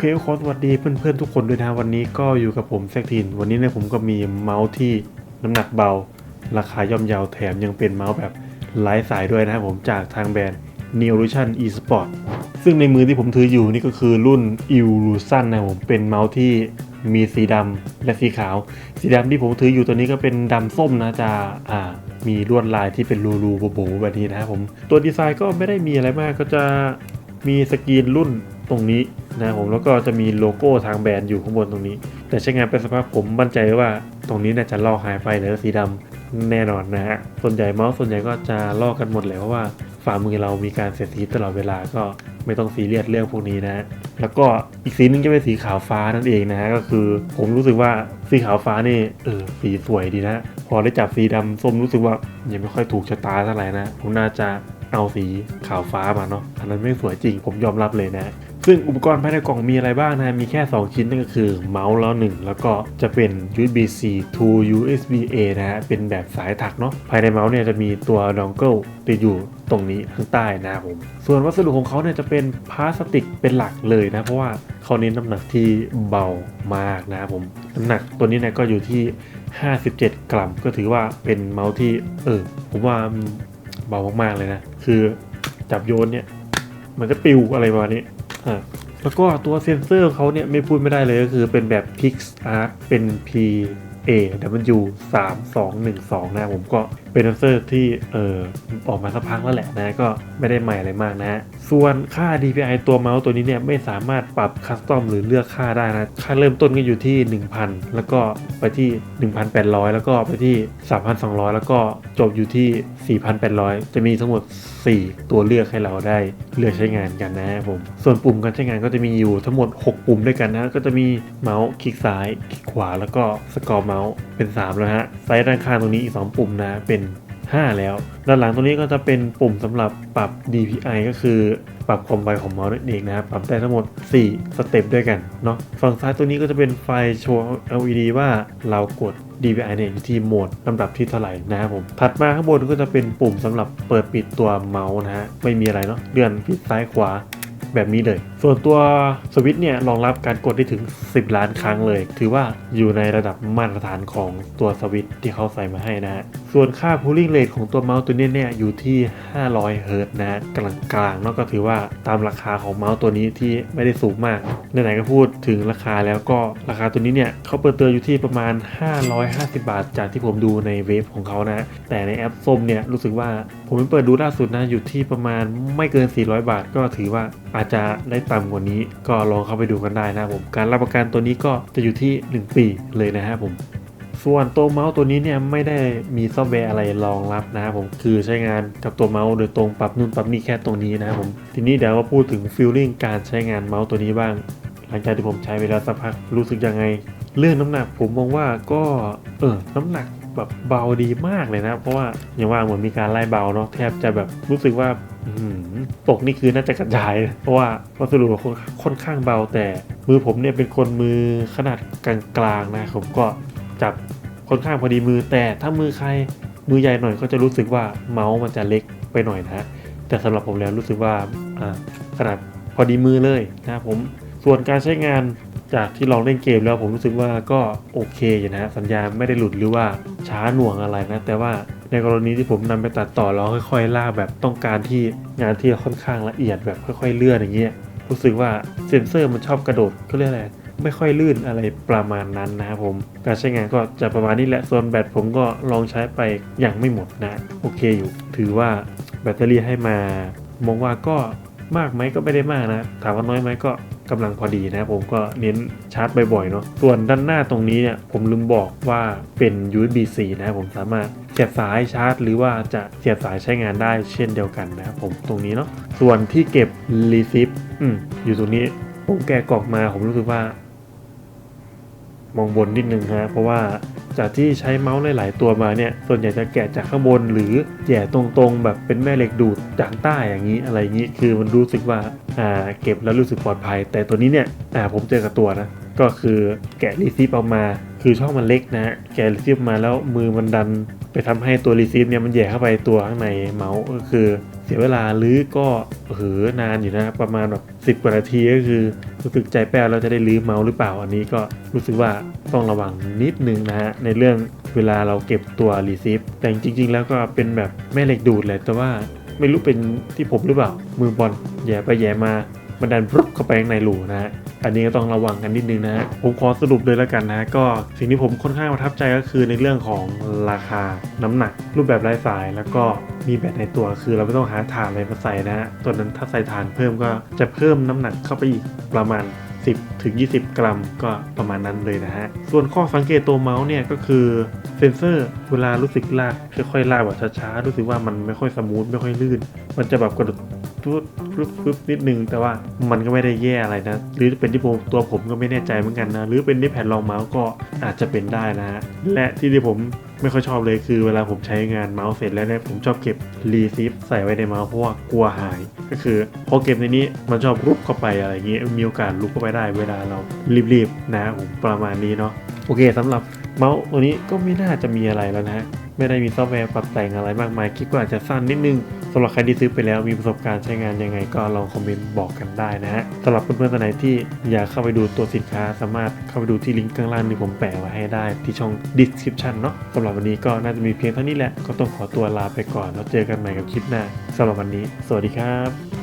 เคขอสวัสดีเพื่อนๆทุกคนด้วยนะวันนี้ก็อยู่กับผมแซกทินวันนี้เนี่ยผมก็มีเมาส์ที่น้ำหนักเบา ราคาย่อมเยาวแถมยังเป็นเมาส์แบบไร้สายด้วยนะครับผมจากทางแบรนด์ Neolution eSport ซึ่งในมือที่ผมถืออยู่นี่ก็คือรุ่น Illusion นะผมเป็นเมาส์ที่มีสีดำและสีขาว สีดำที่ผมถืออยู่ตัวนี้ก็เป็นดำส้มนะจะอ่ามีลวดลายที่เป็นรูๆโบๆแบบนี้นะครับผมตัวดีไซน์ก็ไม่ได้มีอะไรมากก็จะมีสกรีนรุ่นตรงนี้ นะครับผมแล้วก็จะมีโลโก้ทางแบรนด์อยู่ข้างบนตรงนี้ แต่ใช้งานเป็นสภาพผมมั่นใจว่าตรงนี้น่าจะลอกหายไปเหลือสีดำแน่นอนนะฮะส่วนใหญ่เมาส์ส่วนใหญ่ก็จะลอกกันหมดเลยเพราะว่าฝ่ามือเรามีการเสียดสีตลอดเวลาก็ไม่ต้องซีเรียสเรื่องพวกนี้นะ แล้วก็อีกสีหนึงจะเป็นสีขาวฟ้านั่นเองนะฮะก็คือผมรู้สึกว่าสีขาวฟ้านี่เออสีสวยดีนะ พอได้จับสีดำส้มรู้สึกว่ายังไม่ค่อยถูกชะตาเท่าไหร่นะผมน่าจะเอาสีขาวฟ้ามาเนาะอันนั้นไม่สวยจริงผมยอมรับเลยนะ ซึ่งอุปกรณ์ภายในกล่องมีอะไรบ้างนะ มีแค่ 2 ชิ้นนั่นก็คือเมาส์แล้วหนึ่งแล้วก็จะเป็น USB-C to USB-A นะฮะ เป็นแบบสายถักเนาะ ภายในเมาส์เนี่ยจะมีตัวดองเกิลติดอยู่ตรงนี้ข้างใต้นะครับผม ส่วนวัสดุของเขาเนี่ยจะเป็นพลาสติกเป็นหลักเลยนะ เพราะว่าเขาเน้นน้ำหนักที่เบามากนะครับผม น้ำหนักตัวนี้เนี่ยก็อยู่ที่ 57 กรัม ก็ถือว่าเป็นเมาส์ที่ เออ ผมว่าเบามากๆเลยนะ คือจับโยนเนี่ย มันจะปิวอะไรประมาณนี้ แล้วก็ตัวเซนเซอร์ของเขาเนี่ยไม่พูดไม่ได้เลยก็คือเป็นแบบ PixArt เป็น P A W 3 2 1 2 นะผมก็เป็นเซนเซอร์ที่เออออกมาสักพักแล้วแหละนะ ก็ไม่ได้ใหม่อะไรมากนะ ส่วนค่า DPI ตัวเมาส์ตัวนี้เนี่ยไม่สามารถปรับคัสตอมหรือเลือกค่าได้นะ ค่าเริ่มต้นก็อยู่ที่ 1,000 แล้วก็ไปที่ 1,800 แล้วก็ไปที่ 3,200 แล้วก็จบอยู่ที่ 4,800 จะมีทั้งหมด 4 ตัวเลือกให้เราได้เลือกใช้งานกันนะครับผม ส่วนปุ่มการใช้งานก็จะมีอยู่ทั้งหมด 6 ปุ่มด้วยกันนะ ก็จะมีเมาส์คลิกซ้าย คลิกขวา แล้วก็สกอร์เมาส์เป็น 3 แล้วฮะ ไซส์ด้านข้างตรงนี้อีก 2 ปุ่มนะ เป็น 5 แล้ว ด้านหลังตรงนี้ก็จะเป็นปุ่มสำหรับปรับ DPI ก็คือปรับความไวของเมาส์นั่นเองนะครับ ปรับได้ทั้งหมด 4 สเต็ปด้วยกันเนาะ ฝั่งซ้ายตัวนี้ก็จะเป็นไฟโชว์ LED ว่าเรากด DPI เนี่ยอยู่ที่โหมดลำดับที่เท่าไหร่นะครับผม ถัดมาข้างบนก็จะเป็นปุ่มสำหรับเปิดปิดตัวเมาส์นะฮะ ไม่มีอะไรเนาะ เลื่อนปิดซ้ายขวา แบบนี้เลย ส่วนตัวสวิตช์เนี่ยรองรับการกดได้ถึง 10 ล้านครั้งเลย ถือว่าอยู่ในระดับมาตรฐานของตัวสวิตช์ที่เขาใส่มาให้นะฮะ ส่วนค่า cooling rate ของตัวเมาส์ตัวนี้เนี่ยอยู่ที่ 500 เฮิร์ตนะฮะกลางกลางๆเนาะก็ถือว่าตามราคาของเมาส์ตัวนี้ที่ไม่ได้สูงมากไหนๆก็พูดถึงราคาแล้วก็ราคาตัวนี้เนี่ยเขาเปิดตัวอยู่ที่ประมาณ 550 บาท จากที่ผมดูในเว็บของเขานะแต่ในแอปส้มเนี่ยรู้สึกว่าผมเปิดดูล่าสุดนะอยู่ที่ประมาณไม่เกิน 400 บาทก็ถือว่าอาจจะได้ต่ำกว่านี้ก็ลองเข้าไปดูกันได้นะครับผมการรับประกันตัวนี้ก็จะอยู่ที่ 1 ปีเลยนะครับผมส่วนตัวเมาส์ตัวนี้เนี่ยไม่ได้มีซอฟต์แวร์อะไรรองรับนะครับผมคือใช้งานกับตัวเมาส์โดยตรงปรับนู่นปรับนี่แค่ตรงนี้นะครับผมทีนี้เดี๋ยวมาพูดถึงฟีลลิ่งการใช้งานเมาส์ตัวนี้บ้าง หลังจากที่ผมใช้ไปแล้วสักพักรู้สึกยังไง เรื่องน้ำหนักผมมองว่าก็เออน้ำหนัก แบบเบาดีมากเลยนะ เพราะว่าอย่างว่าเหมือนมีการไล่เบาเนาะแทบจะแบบรู้สึกว่าอื้อหือตกนี่คือน่าจะกระจาย เพราะว่าวัสดุค่อนค่อนข้างเบาแต่ มือผมเนี่ยเป็นคนมือขนาดกลางๆนะผมก็จับค่อนข้างพอดีมือแต่ถ้ามือใครมือใหญ่หน่อยก็จะรู้สึกว่าเมาส์มันจะเล็กไปหน่อยนะแต่สำหรับผมแล้วรู้สึกว่าขนาดพอดีมือเลยนะผมส่วนการใช้งาน จากที่ลองเล่นเกมแล้วผมรู้สึกว่าก็โอเคอยู่นะสัญญาณไม่ได้หลุดหรือว่าช้าหน่วงอะไรนะ แต่ว่าในกรณีที่ผมนำไปตัดต่อแล้วค่อยๆลากแบบต้องการที่งานที่ค่อนข้างละเอียดแบบค่อยๆเลื่อนอย่างเงี้ยรู้สึกว่าเซนเซอร์มันชอบกระโดดก็เรียกอะไรไม่ค่อยลื่นอะไรประมาณนั้นนะครับผมการใช้งานก็จะประมาณนี้แหละส่วนแบตผมก็ลองใช้ไปอย่างไม่หมดนะโอเคอยู่ ถือว่าแบตเตอรี่ให้มามองว่าก็มากไหมก็ไม่ได้มากนะ ถามว่าน้อยไหมก็ กำลังพอดีนะผมก็เน้นชาร์จบ่อยๆเนาะส่วนด้านหน้าตรงนี้เนี่ยผมลืมบอกว่าเป็น USB-C นะครับผมสามารถเสียบสายชาร์จ หรือว่าจะเสียบสายใช้งานได้เช่นเดียวกันนะครับผมตรงนี้เนาะส่วนที่เก็บรีซิปอืมอยู่ตรงนี้ผมแกะกล่องมาผมรู้สึกว่ามองบนนิดนึงฮะเพราะว่า จากที่ใช้เมาส์หลาย ๆ ตัวมาเนี่ย ส่วนใหญ่จะแกะจากข้างบน หรือแย่ตรงๆ แบบเป็นแม่เหล็กดูดจากใต้อย่างนี้อะไรอย่างนี้ คือมันรู้สึกว่าอ่าเก็บแล้วรู้สึกปลอดภัย แต่ตัวนี้เนี่ยอ่าผมเจอกับตัวนะ ก็คือแกะรีซิปออกมา คือช่องมันเล็กนะแกะรีซิปมาแล้วมือมันดัน ไปทำให้ตัวรีซิปเนี่ยมันแย่เข้าไปตัวข้างในเมาส์ก็คือ เสียเวลาหรือก็เหือนานอยู่นะประมาณแบบสิบกว่านาทีก็คือรู้สึกใจแป้วเราจะได้ลื้อเมาส์หรือเปล่าอันนี้ก็รู้สึกว่าต้องระวังนิดนึงนะฮะในเรื่องเวลาเราเก็บตัวรีซิฟแต่จริง ๆ แล้วก็เป็นแบบแม่เหล็กดูดเลยแต่ว่าไม่รู้เป็นที่ผมหรือเปล่า มือบอลแย่ไปแย่มามันดันพรุบเข้าไปข้างในรูนะฮะ อันนี้ก็ต้องระวังกันนิดนึงนะฮะผมขอสรุปเลยแล้วกันนะก็สิ่งที่ผมค่อนข้างประทับใจก็คือในเรื่องของราคาน้ำหนัก รูปแบบไร้สาย แล้วก็มีแบตในตัวคือเราไม่ต้องหาถ่านอะไรมาใส่นะฮะตัวนั้นถ้าใส่ถ่านเพิ่มก็จะเพิ่มน้ำหนักเข้าไปอีกประมาณ10ถึง20 กรัมก็ประมาณนั้นเลยนะฮะ ส่วนข้อสังเกตตัวเมาส์เนี่ยก็คือเซนเซอร์เวลารู้สึกลากค่อยๆลากแบบช้าๆ รู้สึกว่ามันไม่ค่อยสมูทไม่ค่อยลื่น มันจะแบบกระโดด ปุ๊บปุ๊บนิดนึง แต่ว่ามันก็ไม่ได้แย่อะไรนะ หรือเป็นที่ผมตัวผมก็ไม่แน่ใจเหมือนกันนะ หรือเป็นที่แผ่นรองเมาส์ก็อาจจะเป็นได้นะฮะ และที่ที่ผมไม่ค่อยชอบเลยคือเวลาผมใช้งานเมาส์เสร็จแล้วเนี่ยผมชอบเก็บรีซิฟใส่ไว้ในเมาส์เพราะว่ากลัวหาย ก็คือพอเก็บในนี้มันชอบรุบเข้าไปอะไรอย่างเงี้ยมีโอกาสรุบเข้าไปได้เวลาเรารีบๆนะผมประมาณนี้เนาะโอเคสำหรับเมาส์ตัวนี้ก็ไม่น่าจะมีอะไรแล้วนะฮะ ไม่ได้มีซอฟต์แวร์ปรับแต่งอะไรมากมายคลิปก็อาจจะสั้นนิดนึงสำหรับใครที่ซื้อไปแล้วมีประสบการณ์ใช้งานยังไงก็ลองคอมเมนต์บอกกันได้นะฮะสำหรับเพื่อนๆท่านไหนที่อยากเข้าไปดูตัวสินค้าสามารถเข้าไปดูที่ลิงก์ข้างล่างที่ผมแปะไว้ให้ได้ที่ช่อง description เนาะสำหรับวันนี้ก็น่าจะมีเพียงเท่านี้แหละก็ต้องขอตัวลาไปก่อนแล้วเจอกันใหม่กับคลิปหน้าสำหรับวันนี้ สวัสดีครับ